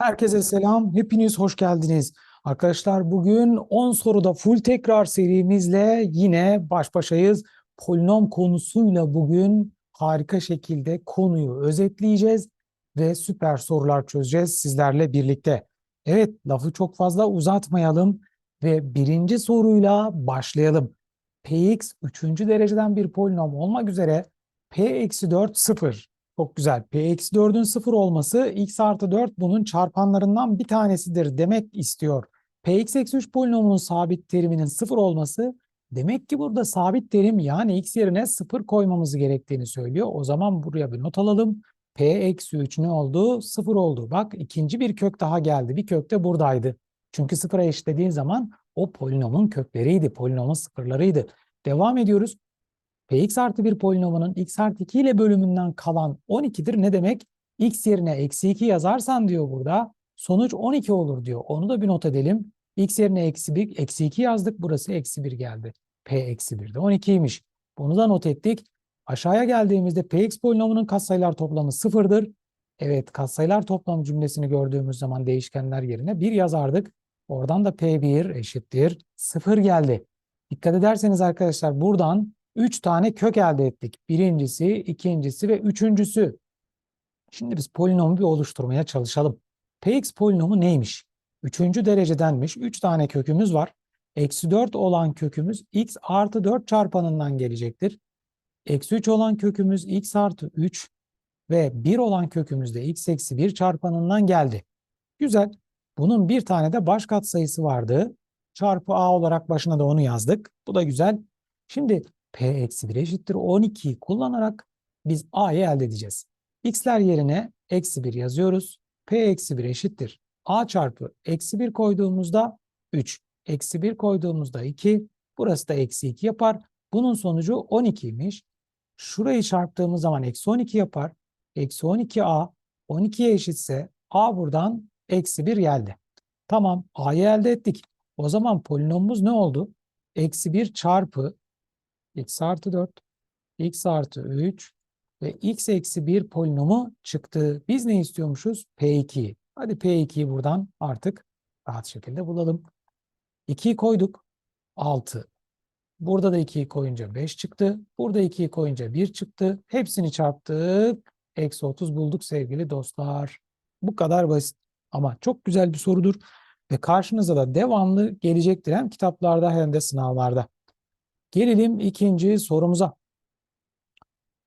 Herkese selam, hepiniz hoş geldiniz. Arkadaşlar bugün 10 soruda full tekrar serimizle yine baş başayız. Polinom konusuyla bugün harika şekilde konuyu özetleyeceğiz ve süper sorular çözeceğiz sizlerle birlikte. Evet, lafı çok fazla uzatmayalım ve birinci soruyla başlayalım. Px 3. dereceden bir polinom olmak üzere p-4 0. Çok güzel. P-4'ün 0 olması x artı 4 bunun çarpanlarından bir tanesidir demek istiyor. Px-3 polinomunun sabit teriminin 0 olması demek ki burada sabit terim yani x yerine 0 koymamız gerektiğini söylüyor. O zaman buraya bir not alalım. P-3 ne oldu? 0 oldu. Bak ikinci bir kök daha geldi. Bir kök de buradaydı. Çünkü sıfıra eşitlediğin zaman o polinomun kökleriydi. Polinomun sıfırlarıydı. Devam ediyoruz. Px artı bir polinomunun x artı 2 ile bölümünden kalan 12'dir. Ne demek? x yerine eksi 2 yazarsan diyor burada. Sonuç 12 olur diyor. Onu da bir not edelim. x yerine eksi 1, eksi 2 yazdık. Burası eksi 1 geldi. P eksi 1 de 12'ymiş. Bunu da not ettik. Aşağıya geldiğimizde Px polinomunun katsayılar toplamı sıfırdır. Evet katsayılar toplamı cümlesini gördüğümüz zaman değişkenler yerine 1 yazardık. Oradan da P1 eşittir 0 geldi. Dikkat ederseniz arkadaşlar buradan 3 tane kök elde ettik. Birincisi, ikincisi ve üçüncüsü. Şimdi biz polinomu bir oluşturmaya çalışalım. Px polinomu neymiş? Üçüncü derecedenmiş. 3 tane kökümüz var. Eksi 4 olan kökümüz x artı 4 çarpanından gelecektir. Eksi 3 olan kökümüz x artı 3 ve 1 olan kökümüz de x eksi 1 çarpanından geldi. Güzel. Bunun bir tane de baş katsayısı vardı. Çarpı a olarak başına da onu yazdık. Bu da güzel. Şimdi p eksi 1 eşittir 12'yi kullanarak biz a'yı elde edeceğiz. x'ler yerine eksi 1 yazıyoruz. p eksi 1 eşittir. a çarpı eksi 1 koyduğumuzda 3. Eksi 1 koyduğumuzda 2. Burası da eksi 2 yapar. Bunun sonucu 12'ymiş. Şurayı çarptığımız zaman eksi 12 yapar. Eksi 12a 12'ye eşitse a buradan eksi 1 geldi. Tamam a'yı elde ettik. O zaman polinomumuz ne oldu? Eksi 1 çarpı x artı 4, x artı 3 ve x eksi 1 polinomu çıktı. Biz ne istiyormuşuz? P2. Hadi P2'yi buradan artık rahat şekilde bulalım. 2'yi koyduk. 6. Burada da 2'yi koyunca 5 çıktı. Burada 2'yi koyunca 1 çıktı. Hepsini çarptık. Eksi 30 bulduk sevgili dostlar. Bu kadar basit. Ama çok güzel bir sorudur. Ve karşınıza da devamlı gelecektir hem kitaplarda hem de sınavlarda. Gelelim ikinci sorumuza.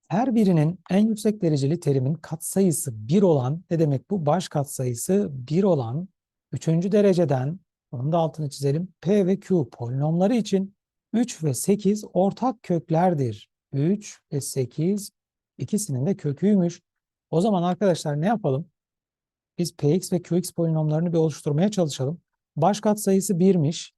Her birinin en yüksek dereceli terimin katsayısı 1 olan, ne demek bu? Baş katsayısı 1 olan 3. dereceden, onun da altını çizelim, P ve Q polinomları için 3 ve 8 ortak köklerdir. 3 ve 8 ikisinin de köküymüş. O zaman arkadaşlar ne yapalım? Biz Px ve Qx polinomlarını bir oluşturmaya çalışalım. Baş katsayısı 1'miş.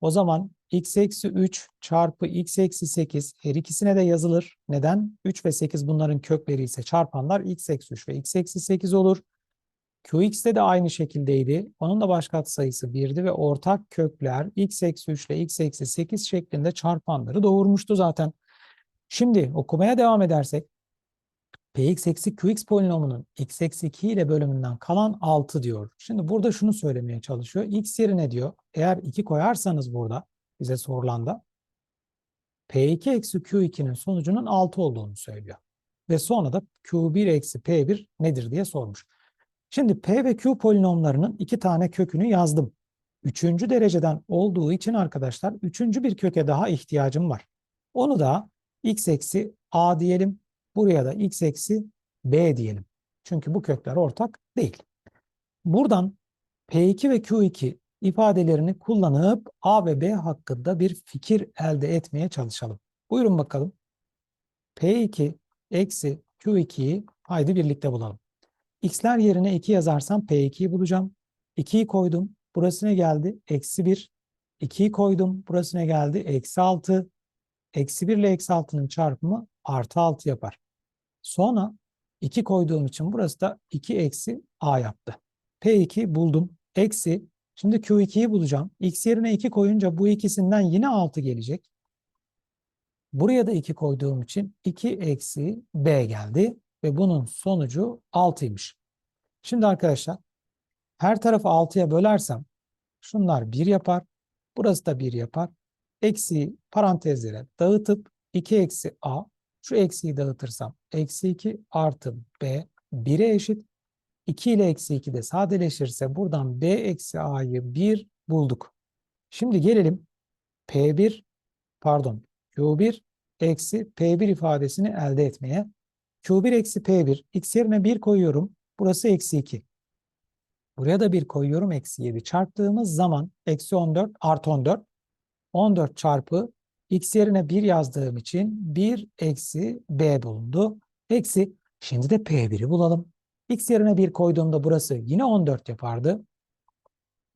O zaman x eksi 3 çarpı x eksi 8 her ikisine de yazılır. Neden? 3 ve 8 bunların kökleri ise çarpanlar x eksi 3 ve x eksi 8 olur. Qx'te de aynı şekildeydi. Onun da baş katsayısı 1'di ve ortak kökler x eksi 3 ile x eksi 8 şeklinde çarpanları doğurmuştu zaten. Şimdi okumaya devam edersek px eksi qx polinomunun x eksi 2 ile bölümünden kalan 6 diyor. Şimdi burada şunu söylemeye çalışıyor. x yerine diyor eğer 2 koyarsanız burada bize sorulanda P2 eksi Q2'nin sonucunun 6 olduğunu söylüyor. Ve sonra da Q1 eksi P1 nedir diye sormuş. Şimdi P ve Q polinomlarının iki tane kökünü yazdım. Üçüncü dereceden olduğu için arkadaşlar üçüncü bir köke daha ihtiyacım var. Onu da x eksi a diyelim. Buraya da x eksi b diyelim. Çünkü bu kökler ortak değil. Buradan P2 ve Q2 ifadelerini kullanıp A ve B hakkında bir fikir elde etmeye çalışalım. Buyurun bakalım. P2 eksi Q2'yi haydi birlikte bulalım. X'ler yerine 2 yazarsam P2'yi bulacağım. 2'yi koydum. Burası ne geldi? Eksi 1. 2'yi koydum. Burası ne geldi? Eksi 6. Eksi 1 ile eksi 6'nın çarpımı artı 6 yapar. Sonra 2 koyduğum için burası da 2 eksi A yaptı. P2 buldum. Eksi Şimdi Q2'yi bulacağım. X yerine 2 koyunca bu ikisinden yine 6 gelecek. Buraya da 2 koyduğum için 2 eksi B geldi. Ve bunun sonucu 6'ymış. Şimdi arkadaşlar Her tarafı 6'ya bölersem şunlar 1 yapar. Burası da 1 yapar. Eksiği parantezlere dağıtıp 2 eksi a. Şu eksiği dağıtırsam eksi 2 artı b 1'e eşit. 2 ile eksi 2 de sadeleşirse buradan b eksi a'yı 1 bulduk. Şimdi gelelim P1 pardon Q1 eksi P1 ifadesini elde etmeye. Q1 eksi P1 x yerine 1 koyuyorum. Burası eksi 2. Buraya da 1 koyuyorum. Eksi 7 çarptığımız zaman eksi 14 artı 14. 14 çarpı x yerine 1 yazdığım için 1 eksi b bulundu. Eksi şimdi de P1'i bulalım. X yerine 1 koyduğumda burası yine 14 yapardı.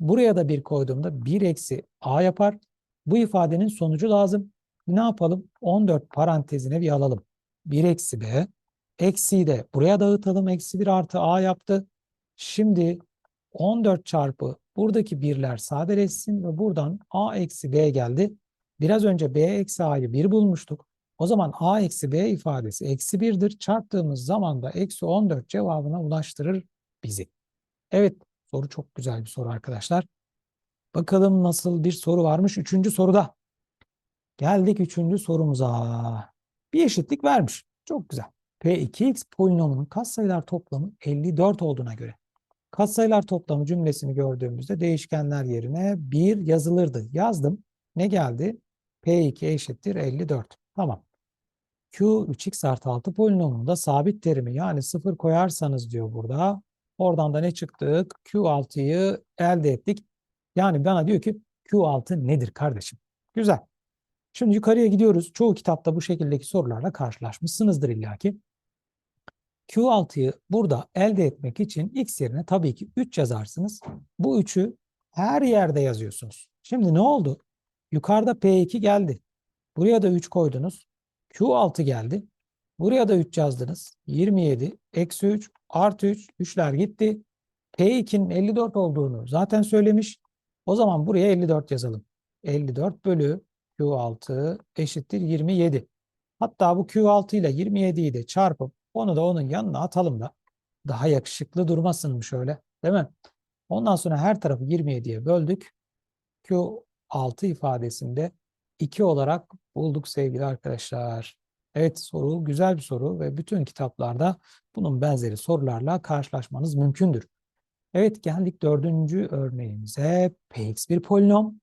Buraya da 1 koyduğumda 1 eksi a yapar. Bu ifadenin sonucu lazım. Ne yapalım? 14 parantezine bir alalım. 1 eksi b. Eksiyi de buraya dağıtalım. Eksi 1 artı a yaptı. Şimdi 14 çarpı buradaki birler sadeleşsin ve buradan a eksi b geldi. Biraz önce b eksi a'yı 1 bulmuştuk. O zaman a eksi b ifadesi eksi 1'dir. Çarptığımız zaman da eksi 14 cevabına ulaştırır bizi. Evet soru çok güzel bir soru arkadaşlar. Bakalım nasıl bir soru varmış. Üçüncü soruda. Geldik üçüncü sorumuza. Bir eşitlik vermiş. Çok güzel. P2x polinomunun katsayılar toplamı 54 olduğuna göre. Katsayılar toplamı cümlesini gördüğümüzde değişkenler yerine 1 yazılırdı. Yazdım. Ne geldi? P2 eşittir 54. Tamam. Q 3x artı 6 polinomunda sabit terimi yani 0 koyarsanız diyor burada. Oradan da ne çıktık? Q6'yı elde ettik. Yani bana diyor ki Q6 nedir kardeşim? Güzel. Şimdi yukarıya gidiyoruz. Çoğu kitapta bu şekildeki sorularla karşılaşmışsınızdır illaki. Q6'yı burada elde etmek için x yerine tabii ki 3 yazarsınız. Bu 3'ü her yerde yazıyorsunuz. Şimdi ne oldu? Yukarıda P2 geldi. Buraya da 3 koydunuz. Q6 geldi. Buraya da 3 yazdınız. 27, eksi 3, artı 3. 3'ler gitti. P2'nin 54 olduğunu zaten söylemiş. O zaman buraya 54 yazalım. 54 bölü Q6 eşittir 27. Hatta bu Q6 ile 27'yi de çarpıp onu da onun yanına atalım da daha yakışıklı durmasın mı şöyle değil mi? Ondan sonra her tarafı 27'ye böldük. Q6 ifadesinde 2 olarak bulduk sevgili arkadaşlar. Evet soru güzel bir soru ve bütün kitaplarda bunun benzeri sorularla karşılaşmanız mümkündür. Evet geldik dördüncü örneğimize. Px bir polinom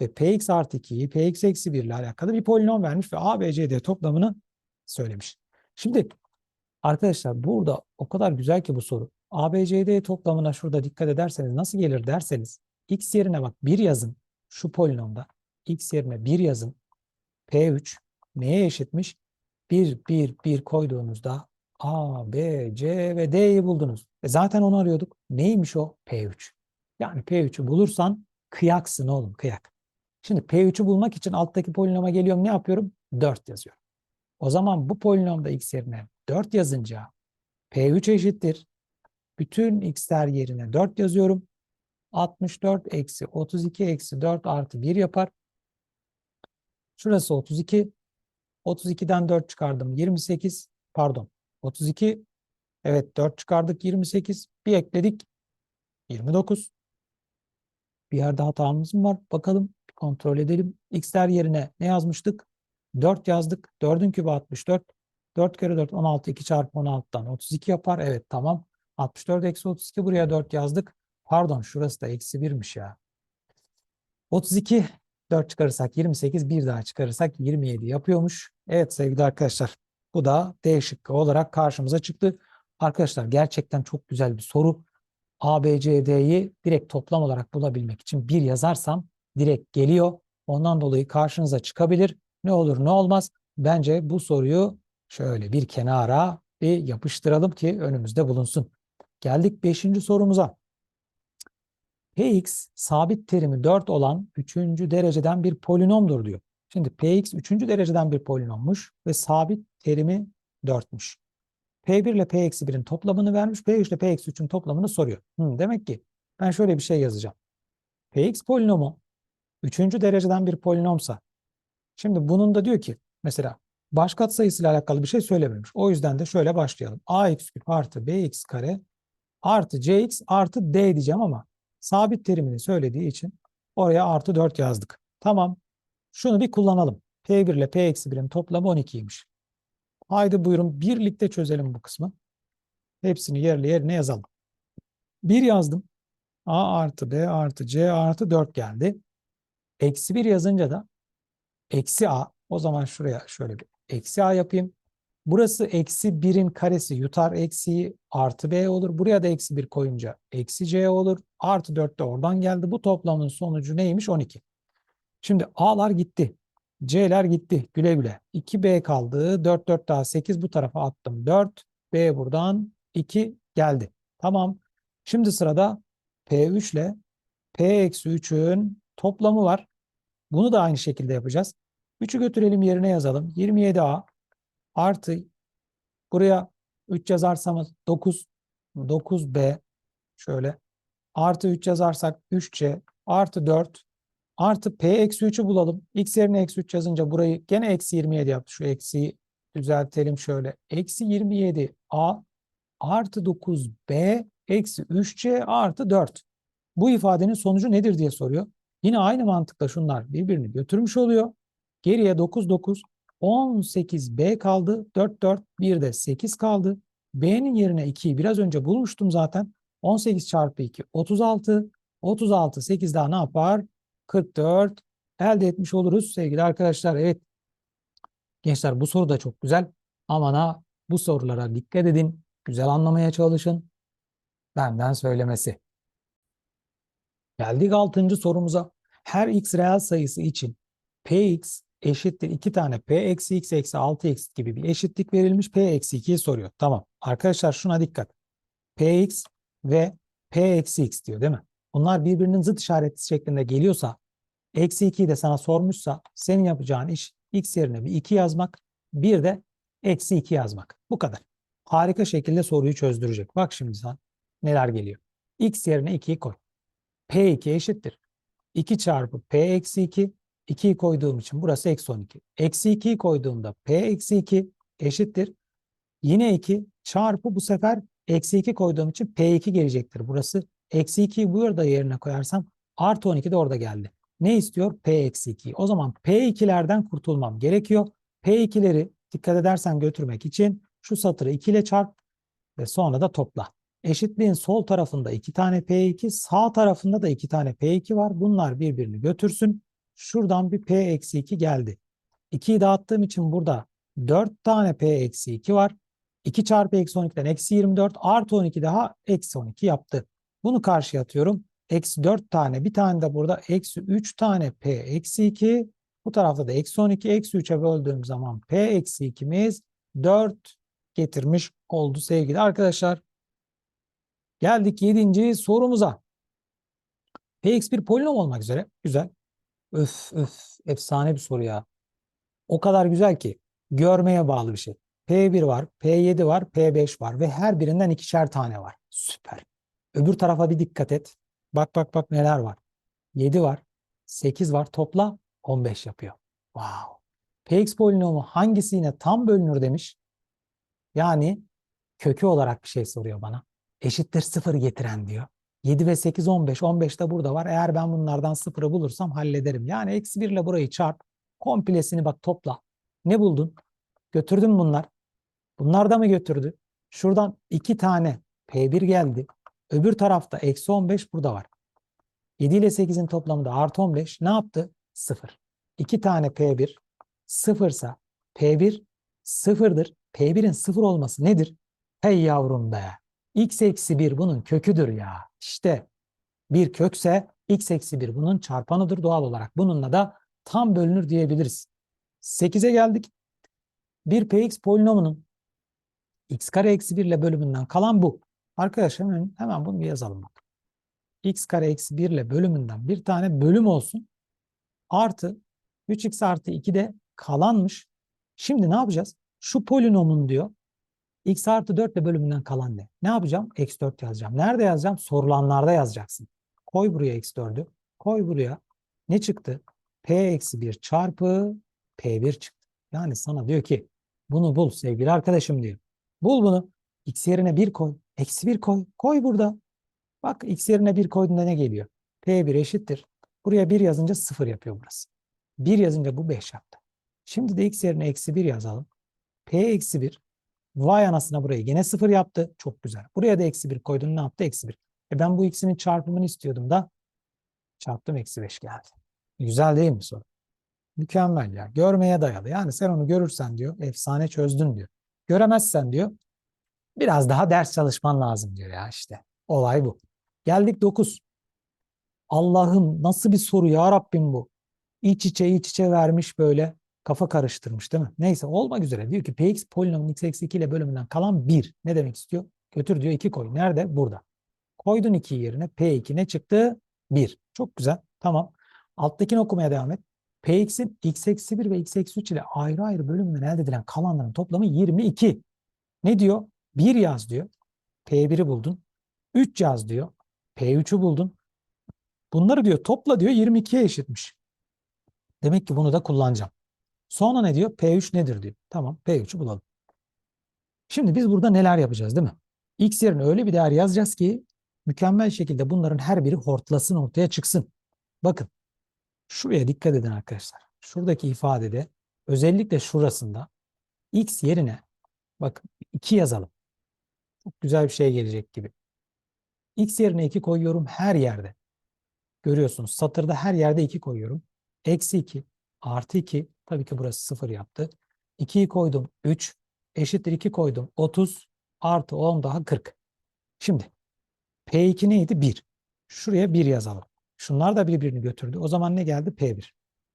ve Px artı 2'yi Px eksi 1 ile alakalı bir polinom vermiş ve A, B, C, D toplamını söylemiş. Şimdi arkadaşlar burada o kadar güzel ki bu soru. A, B, C, D toplamına şurada dikkat ederseniz nasıl gelir derseniz x yerine bak 1 yazın şu polinomda. x yerine 1 yazın. P3 neye eşitmiş? 1, 1, 1 koyduğunuzda A, B, C ve D'yi buldunuz. E zaten onu arıyorduk. Neymiş o? P3. Yani P3'ü bulursan kıyaksın oğlum kıyak. Şimdi P3'ü bulmak için alttaki polinoma geliyorum ne yapıyorum? 4 yazıyorum. O zaman bu polinomda x yerine 4 yazınca P3 eşittir. Bütün x'ler yerine 4 yazıyorum. 64 eksi 32 eksi 4 artı 1 yapar. Şurası 32. 32'den 4 çıkardım. 28 pardon 32 evet 4 çıkardık 28 bir ekledik 29 bir yerde hatamız mı var? Bakalım kontrol edelim. X'ler yerine ne yazmıştık? 4 yazdık. 4'ün kübü 64 4 kere 4 16 2 çarpı 16'dan 32 yapar. Evet tamam. 64 eksi 32 buraya 4 yazdık. Pardon şurası da eksi 1'miş ya. 32 4 çıkarırsak 28 bir daha çıkarırsak 27 yapıyormuş evet sevgili arkadaşlar bu da D şıkkı olarak karşımıza çıktı. Arkadaşlar gerçekten çok güzel bir soru. A, B, C, D'yi direkt toplam olarak bulabilmek için bir yazarsam direkt geliyor. Ondan dolayı karşınıza çıkabilir. Ne olur ne olmaz. Bence bu soruyu şöyle bir kenara bir yapıştıralım ki önümüzde bulunsun. Geldik 5. sorumuza. Px sabit terimi 4 olan 3. dereceden bir polinomdur diyor. Şimdi Px 3. dereceden bir polinommuş ve sabit terimi 4'müş. P1 ile P-1'in toplamını vermiş. P3 ile P-3'ün toplamını soruyor. Hı, demek ki ben şöyle bir şey yazacağım. Px polinomu 3. dereceden bir polinomsa şimdi bunun da diyor ki mesela baş katsayısıyla alakalı bir şey söylememiş. O yüzden de şöyle başlayalım. ax küp artı bx kare artı cx artı d diyeceğim ama sabit terimini söylediği için oraya artı 4 yazdık. Tamam. Şunu bir kullanalım. P1 ile P eksi 1'in toplamı 12'ymiş. Haydi buyurun birlikte çözelim bu kısmı. Hepsini yerli yerine yazalım. 1 yazdım. A artı B artı C artı 4 geldi. Eksi 1 yazınca da eksi A. O zaman şuraya şöyle bir eksi A yapayım. Burası eksi 1'in karesi yutar eksiyi artı B olur. Buraya da eksi 1 koyunca eksi C olur. Artı 4 de oradan geldi. Bu toplamın sonucu neymiş? 12. Şimdi A'lar gitti. C'ler gitti. Güle güle. 2B kaldı. 4 4 daha 8 bu tarafa attım. 4. B buradan 2 geldi. Tamam. Şimdi sırada P3 ile P-3'ün toplamı var. Bunu da aynı şekilde yapacağız. 3'ü götürelim yerine yazalım. 27A artı buraya 3 yazarsanız 9 9B şöyle artı 3 yazarsak 3C artı 4 artı P eksi 3'ü bulalım. X yerine eksi 3 yazınca burayı gene eksi 27 yaptı. Şu eksiyi düzeltelim şöyle. Eksi 27A artı 9B eksi 3C artı 4. Bu ifadenin sonucu nedir diye soruyor. Yine aynı mantıkla şunlar birbirini götürmüş oluyor. Geriye 9 9 18B kaldı. 4 4 bir de 8 kaldı. B'nin yerine 2'yi biraz önce bulmuştum zaten. 18 çarpı 2 36. 36 8 daha ne yapar? 44 elde etmiş oluruz sevgili arkadaşlar. Evet gençler bu soru da çok güzel. Aman ha bu sorulara dikkat edin. Güzel anlamaya çalışın. Benden söylemesi. Geldik 6. sorumuza. Her x reel sayısı için px eşittir 2 tane p eksi x eksi 6x gibi bir eşitlik verilmiş. p eksi 2'yi soruyor. Tamam. Arkadaşlar şuna dikkat. px ve p eksi x diyor değil mi? Bunlar birbirinin zıt işareti şeklinde geliyorsa eksi 2'yi de sana sormuşsa senin yapacağın iş x yerine bir 2 yazmak bir de eksi 2 yazmak. Bu kadar. Harika şekilde soruyu çözdürecek. Bak şimdi sen neler geliyor. x yerine 2'yi koy. P2 eşittir. 2 çarpı P eksi 2. 2'yi koyduğum için burası eksi 12. Eksi 2'yi koyduğumda P eksi 2 eşittir. Yine 2 çarpı bu sefer eksi 2 koyduğum için P2 gelecektir. Burası eksi 2'yi bu yerde yerine koyarsam artı 12 de orada geldi. Ne istiyor? P eksi 2. O zaman P2'lerden kurtulmam gerekiyor. P2'leri dikkat edersen götürmek için şu satırı 2 ile çarp ve sonra da topla. Eşitliğin sol tarafında 2 tane P2, sağ tarafında da 2 tane P2 var. Bunlar birbirini götürsün. Şuradan bir P eksi 2 geldi. 2'yi dağıttığım için burada 4 tane P eksi 2 var. 2 çarpı eksi 12'den eksi 24 artı 12 daha eksi 12 yaptı. Bunu karşıya atıyorum. Eksi 4 tane bir tane de burada eksi 3 tane P eksi 2. Bu tarafta da eksi 12 eksi 3'e böldüğüm zaman P eksi 2'miz 4 getirmiş oldu sevgili arkadaşlar. Geldik 7. sorumuza. Px bir polinom olmak üzere. Güzel. Öf öf efsane bir soru ya. O kadar güzel ki görmeye bağlı bir şey. P1 var, P7 var, P5 var ve her birinden ikişer tane var. Süper. Öbür tarafa bir dikkat et. Bak bak bak neler var. 7 var, 8 var. Topla 15 yapıyor. Wow. Px polinomu hangisiyle tam bölünür demiş. Yani kökü olarak bir şey soruyor bana. Eşittir 0 getiren diyor. 7 ve 8 15. 15 de burada var. Eğer ben bunlardan 0'ı bulursam hallederim. Yani eksi 1 ile burayı çarp. Komplesini bak topla. Ne buldun? Götürdün bunlar. Bunlar da mı götürdü? Şuradan 2 tane P1 geldi. Öbür tarafta eksi 15 burada var. 7 ile 8'in toplamı da artı 15. Ne yaptı? 0. 2 tane P1 sıfırsa P1 sıfırdır. P1'in sıfır olması nedir? Hey yavrum be. X eksi 1 bunun köküdür ya. İşte bir kökse x eksi 1 bunun çarpanıdır doğal olarak. Bununla da tam bölünür diyebiliriz. 8'e geldik. Bir px polinomunun x kare eksi 1 ile bölümünden kalan bu. Arkadaşlar hemen, hemen bunu bir yazalım bak. x kare eksi 1 ile bölümünden bir tane bölüm olsun. Artı 3x artı 2 de kalanmış. Şimdi ne yapacağız? Şu polinomun diyor x artı 4 ile bölümünden kalan ne? Ne yapacağım? Eksi 4 yazacağım. Nerede yazacağım? Sorulanlarda yazacaksın. Koy buraya eksi 4'ü. Koy buraya. Ne çıktı? P eksi 1 çarpı P1 çıktı. Yani sana diyor ki bunu bul sevgili arkadaşım diyor. Bul bunu. X yerine 1 koy. Eksi 1 koy. Koy burada. Bak x yerine 1 koyduğunda ne geliyor? P1 eşittir. Buraya 1 yazınca 0 yapıyor burası. 1 yazınca bu 5 yaptı. Şimdi de x yerine eksi 1 yazalım. P eksi 1. Vay anasına burayı yine 0 yaptı. Çok güzel. Buraya da eksi 1 koydum. Ne yaptı? Eksi 1. E ben bu ikisinin çarpımını istiyordum da çarptım eksi 5 geldi. Güzel değil mi soru? Mükemmel ya. Görmeye dayalı. Yani sen onu görürsen diyor efsane çözdün diyor. Göremezsen diyor biraz daha ders çalışman lazım diyor ya işte. Olay bu. Geldik 9. Allah'ım nasıl bir soru ya Rabbim bu. İç içe iç içe vermiş böyle kafa karıştırmış değil mi? Neyse olmak üzere diyor ki px polinomun x eksi 2 ile bölümünden kalan 1. Ne demek istiyor? Götür diyor 2 koy. Nerede? Burada. Koydun 2 yerine p2 ne çıktı? 1. Çok güzel. Tamam. Alttakini okumaya devam et. px'in x eksi 1 ve x eksi 3 ile ayrı ayrı bölümünden elde edilen kalanların toplamı 22. Ne diyor? 1 yaz diyor. P1'i buldun. 3 yaz diyor. P3'ü buldun. Bunları diyor topla diyor 22'ye eşitmiş. Demek ki bunu da kullanacağım. Sonra ne diyor? P3 nedir diyor. Tamam P3'ü bulalım. Şimdi biz burada neler yapacağız değil mi? X yerine öyle bir değer yazacağız ki mükemmel şekilde bunların her biri hortlasın ortaya çıksın. Bakın şuraya dikkat edin arkadaşlar. Şuradaki ifadede özellikle şurasında X yerine bakın 2 yazalım. Çok güzel bir şey gelecek gibi. X yerine 2 koyuyorum her yerde. Görüyorsunuz satırda her yerde 2 koyuyorum. Eksi 2 artı 2 tabii ki burası 0 yaptı. 2'yi koydum 3 eşittir 2 koydum 30 artı 10 daha 40. Şimdi P2 neydi? 1. Şuraya 1 yazalım. Şunlar da birbirini götürdü. O zaman ne geldi? P1.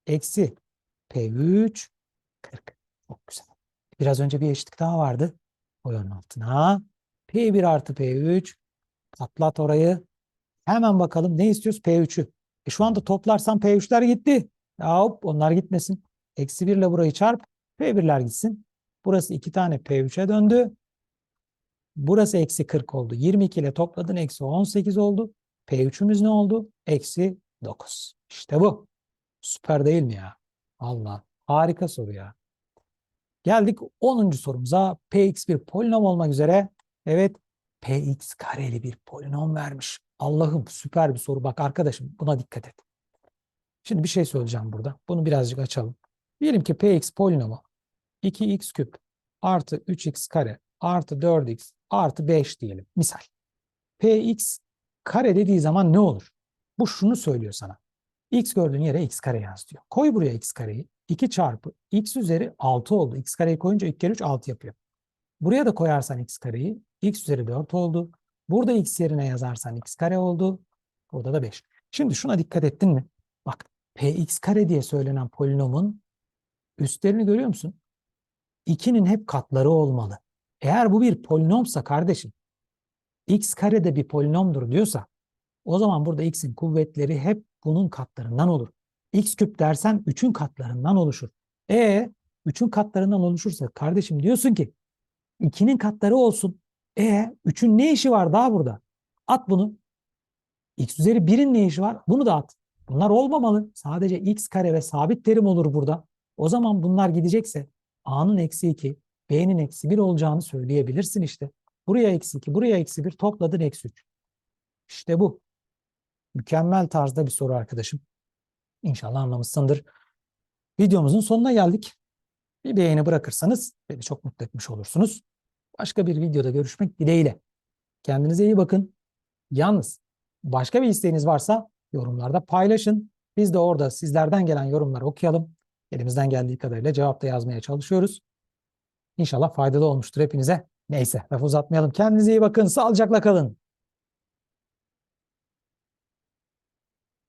Eksi P3 40. Çok güzel. Biraz önce bir eşitlik daha vardı. Koyalım altına. P1 artı P3 patlat orayı. Hemen bakalım ne istiyoruz? P3'ü. E şu anda toplarsam P3'ler gitti. Ya hop onlar gitmesin. Eksi 1 ile burayı çarp. P1'ler gitsin. Burası 2 tane P3'e döndü. Burası eksi 40 oldu. 22 ile topladın eksi 18 oldu. P3'ümüz ne oldu? Eksi 9. İşte bu. Süper değil mi ya? Allah. Harika soru ya. Geldik 10. sorumuza. Px bir polinom olmak üzere. Evet. Px kareli bir polinom vermiş. Allah'ım süper bir soru. Bak arkadaşım buna dikkat et. Şimdi bir şey söyleyeceğim burada. Bunu birazcık açalım. Diyelim ki Px polinomu 2x küp artı 3x kare artı 4x artı 5 diyelim. Misal. Px kare dediği zaman ne olur? Bu şunu söylüyor sana. x gördüğün yere x kare yaz diyor. Koy buraya x kareyi. 2 çarpı x üzeri 6 oldu. x kareyi koyunca 2 kere 3 6 yapıyor. Buraya da koyarsan x kareyi x üzeri 4 oldu. Burada x yerine yazarsan x kare oldu. Burada da 5. Şimdi şuna dikkat ettin mi? Bak px kare diye söylenen polinomun üstlerini görüyor musun? 2'nin hep katları olmalı. Eğer bu bir polinomsa kardeşim x kare de bir polinomdur diyorsa o zaman burada x'in kuvvetleri hep bunun katlarından olur. x küp dersen 3'ün katlarından oluşur. E 3'ün katlarından oluşursa kardeşim diyorsun ki 2'nin katları olsun. E 3'ün ne işi var daha burada? At bunu. x üzeri 1'in ne işi var? Bunu da at. Bunlar olmamalı. Sadece x kare ve sabit terim olur burada. O zaman bunlar gidecekse a'nın eksi 2, b'nin eksi 1 olacağını söyleyebilirsin işte. Buraya eksi 2, buraya eksi 1 topladın eksi 3. İşte bu. Mükemmel tarzda bir soru arkadaşım. İnşallah anlamışsındır. Videomuzun sonuna geldik. Bir beğeni bırakırsanız beni çok mutlu etmiş olursunuz. Başka bir videoda görüşmek dileğiyle. Kendinize iyi bakın. Yalnız başka bir isteğiniz varsa yorumlarda paylaşın. Biz de orada sizlerden gelen yorumları okuyalım. Elimizden geldiği kadarıyla cevap da yazmaya çalışıyoruz. İnşallah faydalı olmuştur hepinize. Neyse lafı uzatmayalım. Kendinize iyi bakın. Sağlıcakla kalın.